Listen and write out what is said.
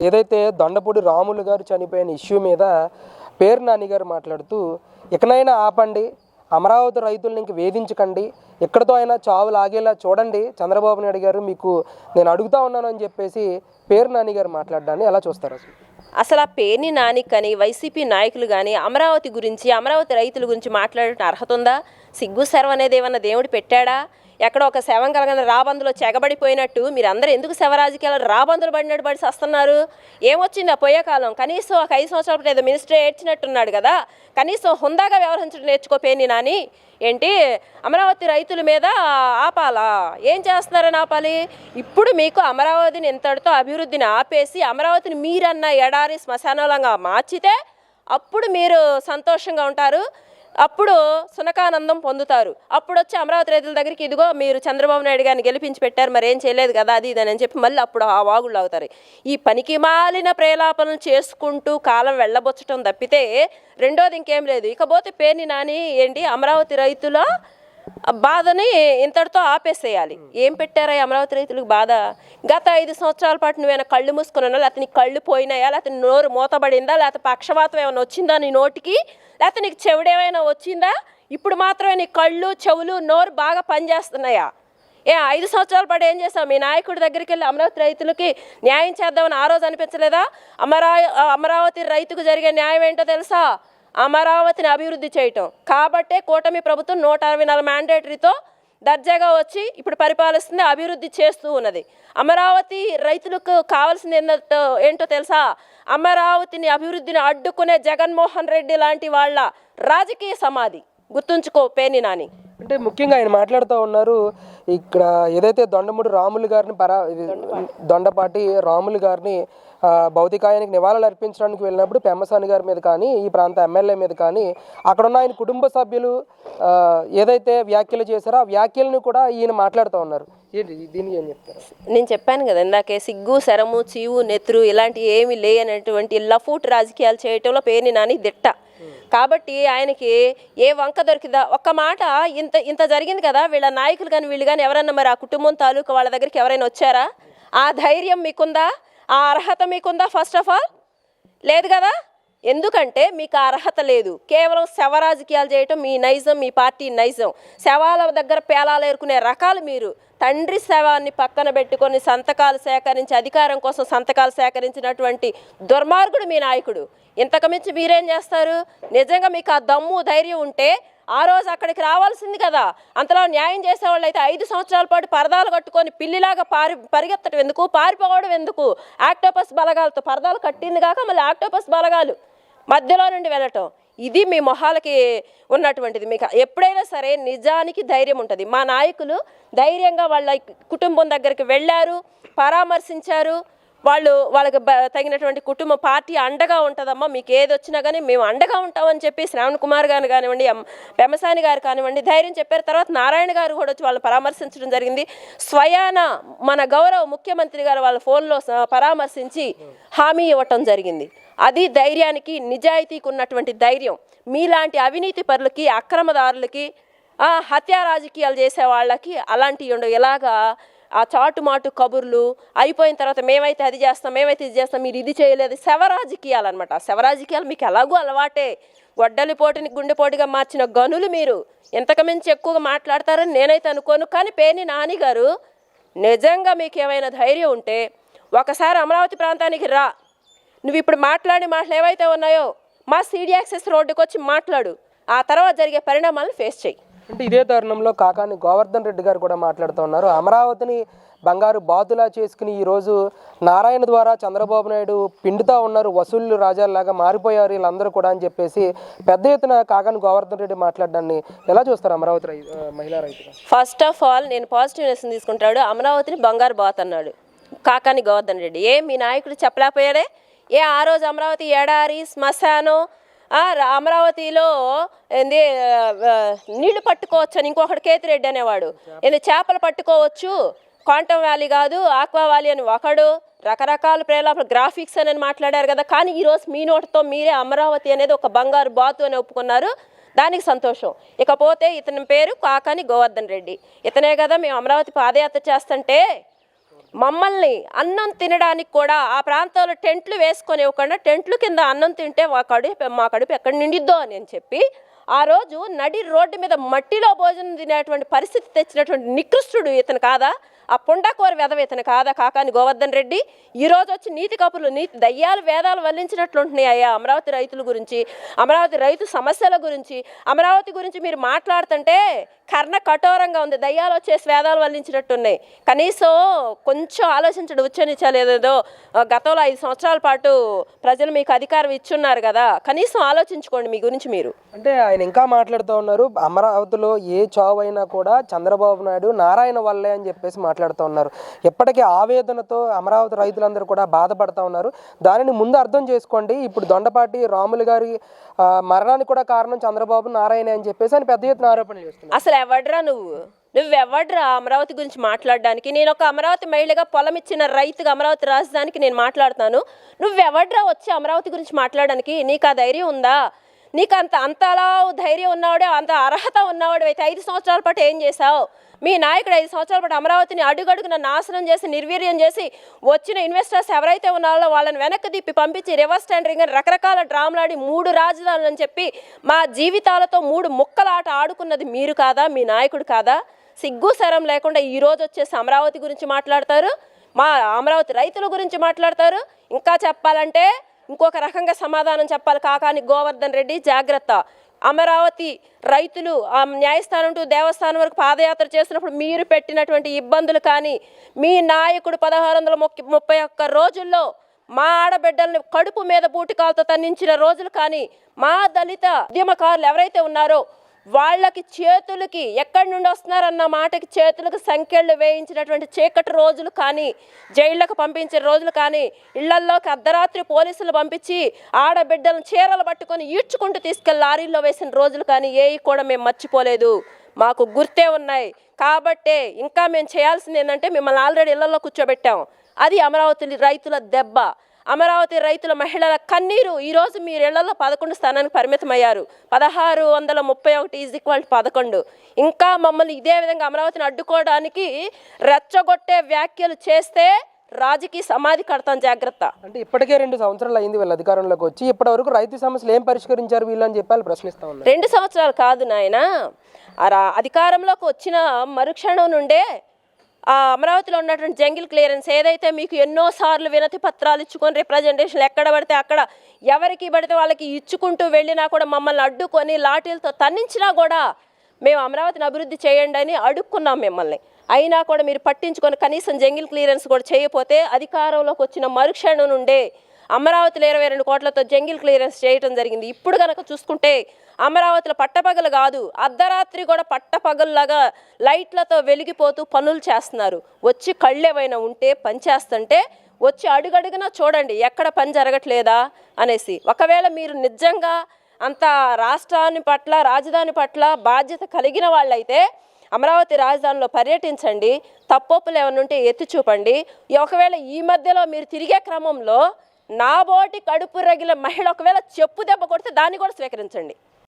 ఏదైతే దొండపూడి రాములు గారు చనిపోయిన ఇష్యూ మీద పేరు నానిగారు మాట్లాడుతూ ఇకనైనా ఆపండి అమరావతి రైతుల్ని ఇంక వేధించకండి ఎక్కడితో అయినా చావు లాగేలా చూడండి చంద్రబాబు నాయుడు గారు మీకు నేను అడుగుతా ఉన్నాను అని చెప్పేసి పేరు నాని గారు మాట్లాడడాన్ని ఎలా చూస్తారు అసలు? అసలు ఆ పేర్ని నాని కానీ వైసీపీ నాయకులు కానీ అమరావతి గురించి అమరావతి రైతుల గురించి మాట్లాడటం అర్హత ఉందా? సిగ్గు సర్వ్ అనేది ఏమన్నా దేవుడు పెట్టాడా? ఎక్కడో ఒక శవం కలగని రాబందులో చెగబడిపోయినట్టు మీరందరూ ఎందుకు శవరాజకీయాలు రాబందులు పడినట్టు పడి వస్తున్నారు ఏమొచ్చింది ఆ పోయే కాలం? కనీసం ఒక ఐదు సంవత్సరాల ఏదో మినిస్టర్ ఏడ్చినట్టున్నాడు కదా. కనీసం హుందాగా వ్యవహరించడం నేర్చుకోపోయింది నాని. ఏంటి? అమరావతి రైతుల మీద ఆపాలా? ఏం చేస్తున్నారని ఆపాలి ఇప్పుడు మీకు అమరావతిని ఎంతటితో అభివృద్ధిని ఆపేసి అమరావతిని మీరన్న ఎడారి శ్మశానంగా మార్చితే అప్పుడు మీరు సంతోషంగా ఉంటారు. అప్పుడు సునకానందం పొందుతారు. అప్పుడు వచ్చి అమరావతి రైతుల దగ్గరికి ఇదిగో మీరు చంద్రబాబు నాయుడు గారిని గెలిపించి పెట్టారు మరి ఏం చేయలేదు కదా అది ఇది అని చెప్పి మళ్ళీ అప్పుడు ఆ వాగుళ్ళు అవుతారు ఈ పనికి మాలిన ప్రేలాపనలు చేసుకుంటూ కాలం వెళ్ళబొచ్చటం తప్పితే రెండోది ఇంకేం లేదు. ఇకపోతే పేర్ని నాని ఏంటి? అమరావతి రైతుల బాధని ఇంతటితో ఆపేసేయాలి. ఏం పెట్టారా అమరావతి రైతులకు బాధ? గత ఐదు సంవత్సరాల పాటు నువ్వేనా కళ్ళు మూసుకుని లేకపోతే నీ కళ్ళు పోయినాయా? లేకపోతే నోరు మూతబడిందా? లేకపోతే పక్షవాతం ఏమైనా వచ్చిందా నీ నోటికి? లేకపోతే నీకు చెవిడేమైనా వచ్చిందా? ఇప్పుడు మాత్రమే నీ కళ్ళు చెవులు నోరు బాగా పనిచేస్తున్నాయా? ఏ ఐదు సంవత్సరాల పాటు ఏం చేస్తావు మీ నాయకుడి దగ్గరికి వెళ్ళి అమరావతి రైతులకి న్యాయం చేద్దామని ఆ రోజు అనిపించలేదా? అమరా అమరావతి రైతుకు జరిగే న్యాయం ఏంటో తెలుసా? అమరావతిని అభివృద్ధి చేయటం. కాబట్టే కూటమి ప్రభుత్వం నూట అరవై నాలుగు మ్యాండేటరీతో దర్జాగా వచ్చి ఇప్పుడు పరిపాలిస్తుంది అభివృద్ధి చేస్తూ ఉన్నది. అమరావతి రైతులకు కావాల్సింది ఏంటో ఏంటో తెలుసా? అమరావతిని అభివృద్ధిని అడ్డుకునే జగన్మోహన్ రెడ్డి లాంటి వాళ్ళ రాజకీయ సమాధి. గుర్తుంచుకో పేని నాని. అంటే ముఖ్యంగా ఆయన మాట్లాడుతూ ఉన్నారు ఇక్కడ ఏదైతే దొండముడి రాములు గారిని పరా దొండపాటి రాములు గారిని భౌతికాయానికి నివాళులు అర్పించడానికి వెళ్ళినప్పుడు పెమ్మసాని గారి మీద కానీ ఈ ప్రాంత ఎమ్మెల్యే మీద కానీ అక్కడ ఉన్న ఆయన కుటుంబ సభ్యులు ఏదైతే వ్యాఖ్యలు చేశారో ఆ వ్యాఖ్యలను కూడా ఈయన మాట్లాడుతూ ఉన్నారు. ఏంటి దీనికి ఏం చెప్తారు? నేను చెప్పాను కదా ఇందాకే సిగ్గు శరము చీవు నెత్రు ఇలాంటి ఏమి లేనటువంటి లఫూట్ రాజకీయాలు చేయటంలో పేరుని నాని దిట్ట. కాబట్టి ఆయనకి ఏ వంక దొరికిందా? ఒక్క మాట ఇంత ఇంత జరిగింది కదా వీళ్ళ నాయకులు కానీ వీళ్ళు కానీ ఎవరన్నా మరి ఆ కుటుంబం తాలూకు వాళ్ళ దగ్గరికి ఎవరైనా వచ్చారా? ఆ ధైర్యం మీకుందా? ఆ అర్హత మీకుందా ఫస్ట్ ఆఫ్ ఆల్ లేదు కదా? ఎందుకంటే మీకు ఆ అర్హత లేదు. కేవలం శవ రాజకీయాలు చేయటం మీ నైజం మీ పార్టీ నైజం. శవాల దగ్గర పేలాలు ఏరుకునే రకాలు మీరు. తండ్రి శవాన్ని పక్కన పెట్టుకొని సంతకాలు సేకరించి అధికారం కోసం సంతకాలు సేకరించినటువంటి దుర్మార్గుడు మీ నాయకుడు. ఇంతకుమించి మీరేం చేస్తారు? నిజంగా మీకు ఆ దమ్ము ధైర్యం ఉంటే ఆ రోజు అక్కడికి రావాల్సింది కదా. అంతలో న్యాయం చేసేవాళ్ళు అయితే ఐదు సంవత్సరాల పాటు పరదాలు కట్టుకొని పిల్లిలాగా పారి పరిగెత్తడం ఎందుకు? పారిపోవడం ఎందుకు? ఆక్టోపస్ బలగాలతో పరదాలు కట్టింది కాక మళ్ళీ ఆక్టోపస్ బలగాలు మధ్యలో నుండి వెళ్ళటం. ఇది మీ మొహాలకి ఉన్నటువంటిది. మీకు ఎప్పుడైనా సరే నిజానికి ధైర్యం ఉంటుంది. మా నాయకులు ధైర్యంగా వాళ్ళ కుటుంబం దగ్గరికి వెళ్ళారు పరామర్శించారు వాళ్ళు వాళ్ళకి తగినటువంటి కుటుంబ పార్టీ అండగా ఉంటుందమ్మా మీకు ఏది వచ్చినా కానీ మేము అండగా ఉంటామని చెప్పి శ్రావణ్ కుమార్ గారు కానివ్వండి ఎం- పెమసాని గారు కానివ్వండి ధైర్యం చెప్పారు. తర్వాత నారాయణ గారు కూడా వచ్చి వాళ్ళని పరామర్శించడం జరిగింది. స్వయాన మన గౌరవ ముఖ్యమంత్రి గారు వాళ్ళ ఫోన్లో పరామర్శించి హామీ ఇవ్వటం జరిగింది. అది ధైర్యానికి నిజాయితీకి ఉన్నటువంటి ధైర్యం. మీలాంటి అవినీతి పరులకి అక్రమదారులకి హత్యా రాజకీయాలు చేసే వాళ్ళకి అలాంటివి ఉండవు ఎలాగా ఆ చాటుమాటు కబుర్లు అయిపోయిన తర్వాత మేమైతే అది చేస్తాం మేమైతే ఇది చేస్తాం మీరు ఇది చేయలేదు. శవరాజకీయాలు అనమాట శవరాజకీయాలు మీకు ఎలాగో అలవాటే. గొడ్డలి గుండెపోటుగా మార్చిన గనులు మీరు. ఇంతకుమించి ఎక్కువగా మాట్లాడతారని నేనైతే అనుకోను. కానీ పేని నాని గారు నిజంగా మీకు ఏమైనా ధైర్యం ఉంటే ఒకసారి అమరావతి ప్రాంతానికి రా. నువ్వు ఇప్పుడు మాట్లాడి మాటలు ఏవైతే ఉన్నాయో మా సీడీ యాక్సెస్ రోడ్డుకి వచ్చి మాట్లాడు. ఆ తర్వాత జరిగే పరిణామాలను ఫేస్ చేయి అంటే ఇదే తరుణంలో కాకాని గోవర్ధన్ రెడ్డి గారు కూడా మాట్లాడుతూ ఉన్నారు. అమరావతిని బంగారు బాతులా చేసుకుని ఈరోజు నారాయణ ద్వారా చంద్రబాబు నాయుడు పిండుతా ఉన్నారు. వసూళ్ళు రాజాలాగా మారిపోయారు వీళ్ళందరూ కూడా అని చెప్పేసి పెద్ద ఎత్తున కాకాని గోవర్ధన్ రెడ్డి మాట్లాడడాన్ని ఎలా చూస్తారు అమరావతి మహిళా రైతులు? ఫస్ట్ ఆఫ్ ఆల్ నేను పాజిటివ్నెస్ తీసుకుంటాడు. అమరావతిని బంగారు బాత్ అన్నాడు కాకాని గోవర్ధన్ రెడ్డి. ఏ మీ నాయకుడు చెప్పలేకపోయాడే ఏ ఆ రోజు అమరావతి ఎడారి శ్మశానం అమరావతిలో ఏంది నీళ్ళు పట్టుకోవచ్చు అని ఇంకొకటి కేతిరెడ్డి అనేవాడు. ఏంది చేపలు పట్టుకోవచ్చు క్వాంటమ్ వ్యాలీ కాదు ఆక్వా వ్యాలీ అని ఒకడు రకరకాల ప్రేలాప గ్రాఫిక్స్ అని మాట్లాడారు కదా కానీ ఈరోజు మీ నోటితో మీరే అమరావతి అనేది ఒక బంగారు బాతు అని ఒప్పుకున్నారు. దానికి సంతోషం. ఇకపోతే ఇతని పేరు కాకాని గోవర్ధన్ రెడ్డి. ఇతనే కదా మేము అమరావతి పాదయాత్ర చేస్తుంటే మమ్మల్ని అన్నం తినడానికి కూడా ఆ ప్రాంతంలో టెంట్లు వేసుకొని ఇవ్వకుండా టెంట్లు కింద అన్నం తింటే మా కడుపు మా కడుపు ఎక్కడ నిండిద్దో అని అని చెప్పి ఆ రోజు నడి రోడ్డు మీద మట్టిలో భోజనం తినేటువంటి పరిస్థితి తెచ్చినటువంటి నికృష్టుడు ఇతను కాదా? ఆ పుండకోర వెధవ ఇతను కాదా కాకాని గోవర్ధన్ రెడ్డి. ఈరోజు వచ్చి నీతి కపులు నీతి దయ్యాలు వేదాలు వల్లించినట్లుంటున్నాయి అయ్యా. అమరావతి రైతుల గురించి అమరావతి రైతు సమస్యల గురించి అమరావతి గురించి మీరు మాట్లాడుతుంటే కర్ణ కఠోరంగా ఉంది. దయ్యాలు వచ్చేసి వేదాలు వల్లించినట్టున్నాయి. కనీసం కొంచెం ఆలోచించడం ఉచ్చనిచ్చాలి గతంలో ఐదు సంవత్సరాల పాటు ప్రజలు మీకు అధికారం ఇచ్చున్నారు కదా. కనీసం ఆలోచించుకోండి మీ గురించి మీరు. అంటే ఆయన ఇంకా మాట్లాడుతూ ఉన్నారు అమరావతిలో ఏ చావు అయినా కూడా చంద్రబాబు నాయుడు నారాయణ వల్లే అని చెప్పేసి మాట్లాడుతూ ఉన్నారు. ఎప్పటికీ ఆవేదనతో అమరావతి రైతులందరూ కూడా బాధపడుతూ ఉన్నారు. దానిని ముందు అర్థం చేసుకోండి. ఇప్పుడు దొండపాటి రాములు గారి మరణానికి కూడా కారణం చంద్రబాబు నారాయణ అని చెప్పేసి ఆయన పెద్ద ఎత్తున ఆరోపణలు చేస్తున్నారు. అసలు ఎవడ్రా నువ్వు? నువ్వెవడ్రా అమరావతి గురించి మాట్లాడడానికి? నేను ఒక అమరావతి మహిళగా పొలం ఇచ్చిన రైతుగా అమరావతి రాజధానికి నేను మాట్లాడుతాను. నువ్వెవడ్రా వచ్చి అమరావతి గురించి మాట్లాడడానికి? నీకు ఆ ధైర్యం ఉందా? నీకు అంత అంతలా ధైర్యం ఉన్నవాడే అంత అర్హత ఉన్నవాడు అయితే ఐదు సంవత్సరాల పాటు ఏం చేశావు? మీ నాయకుడు ఐదు సంవత్సరాల పాటు అమరావతిని అడుగడుగున నాశనం చేసి నిర్వీర్యం చేసి వచ్చిన ఇన్వెస్టర్స్ ఎవరైతే ఉన్నారో వాళ్ళని వెనక్కి తిప్పి పంపించి రివర్స్ టెండరింగ్ అని రకరకాల డ్రామాలాడి మూడు రాజధానులు అని చెప్పి మా జీవితాలతో మూడు ముక్కలాట ఆడుకున్నది మీరు కాదా? మీ నాయకుడు కాదా? సిగ్గు శరం లేకుండా ఈరోజు వచ్చేసి అమరావతి గురించి మాట్లాడతారు. మా అమరావతి రైతుల గురించి మాట్లాడతారు. ఇంకా చెప్పాలంటే ఇంకొక రకంగా సమాధానం చెప్పాలి. కాకాని గోవర్ధన్ రెడ్డి జాగ్రత్త. అమరావతి రైతులు ఆ న్యాయస్థానం టు దేవస్థానం వరకు పాదయాత్ర చేసినప్పుడు మీరు పెట్టినటువంటి ఇబ్బందులు కానీ మీ నాయకుడు పదహారు వందల ముప్పై ముప్పై ఒక్క రోజుల్లో మా ఆడబిడ్డల్ని కడుపు మీద బూటికాలతో తన్నించిన రోజులు కానీ మా దళిత ఉద్యమకారులు ఎవరైతే ఉన్నారో వాళ్ళకి చేతులకి ఎక్కడి నుండి వస్తున్నారన్న మాటకి చేతులకు సంఖ్యలు వేయించినటువంటి చీకటి రోజులు కానీ జైళ్ళకు పంపించిన రోజులు కానీ ఇళ్ళల్లోకి అర్ధరాత్రి పోలీసులు పంపించి ఆడబిడ్డలను చీరలు పట్టుకొని ఈడ్చుకుంటూ తీసుకెళ్ళి లారీల్లో వేసిన రోజులు కానీ ఏవి కూడా మేము మర్చిపోలేదు. మాకు గుర్తే ఉన్నాయి. కాబట్టే ఇంకా మేము చేయాల్సింది ఏంటంటే మిమ్మల్ని ఆల్రెడీ ఇళ్ళలో కూర్చోబెట్టాం. అది అమరావతి రైతుల దెబ్బ. అమరావతి రైతుల మహిళల కన్నీరు ఈరోజు మీరు ఇళ్ళలో పదకొండు స్థానానికి పరిమితమయ్యారు. పదహారు వందల ముప్పై ఒకటి ఈజ్ ఈక్వల్ పదకొండు. ఇంకా మమ్మల్ని ఇదే విధంగా అమరావతిని అడ్డుకోవడానికి రెచ్చగొట్టే వ్యాఖ్యలు చేస్తే రాజకీయ సమాధి కడతాం జాగ్రత్త. అంటే ఇప్పటికే రెండు సంవత్సరాలు అయింది వీళ్ళ అధికారంలోకి వచ్చి ఇప్పటి వరకు రైతు సమస్యలు ఏం పరిష్కరించారు వీళ్ళు అని చెప్పి వాళ్ళు ప్రశ్నిస్తా ఉన్నారు. రెండు సంవత్సరాలు కాదు నాయన. అధికారంలోకి వచ్చిన మరుక్షణం నుండే అమరావతిలో ఉన్నటువంటి జంగిల్ క్లియరెన్స్ ఏదైతే మీకు ఎన్నోసార్లు వినతి పత్రాలు ఇచ్చుకొని రిప్రజెంటేషన్లు ఎక్కడ పడితే అక్కడ ఎవరికి పడితే వాళ్ళకి ఇచ్చుకుంటూ వెళ్ళినా కూడా మమ్మల్ని అడ్డుకొని లాఠీలతో తన్నించినా కూడా మేము అమరావతిని అభివృద్ధి చేయండి అని అడుక్కున్నాం మిమ్మల్ని. అయినా కూడా మీరు పట్టించుకొని కనీసం జంగిల్ క్లియరెన్స్ కూడా చేయకపోతే అధికారంలోకి వచ్చిన మరుక్షణం నుండే అమరావతిలో ఇరవై రెండు కోట్లతో జంగిల్ క్లియరెన్స్ చేయటం జరిగింది. ఇప్పుడు కనుక చూసుకుంటే అమరావతిలో పట్టపగలు కాదు అర్ధరాత్రి కూడా పట్టపగల్లాగా లైట్లతో వెలిగిపోతూ పనులు చేస్తున్నారు. వచ్చి కళ్ళేమైనా ఉంటే పని చేస్తుంటే వచ్చి అడుగడుగునా చూడండి ఎక్కడ పని జరగట్లేదా అనేసి. ఒకవేళ మీరు నిజంగా అంత రాష్ట్రాన్ని పట్ల రాజధాని పట్ల బాధ్యత కలిగిన వాళ్ళైతే అమరావతి రాజధానిలో పర్యటించండి. తప్పొప్పులు ఏమైనా ఉంటే ఎత్తి చూపండి. ఒకవేళ ఈ మధ్యలో మీరు తిరిగే క్రమంలో నా బోటి కడుపు రగిల మహిళ ఒకవేళ చెప్పు దెబ్బ కొడితే దాన్ని కూడా స్వీకరించండి.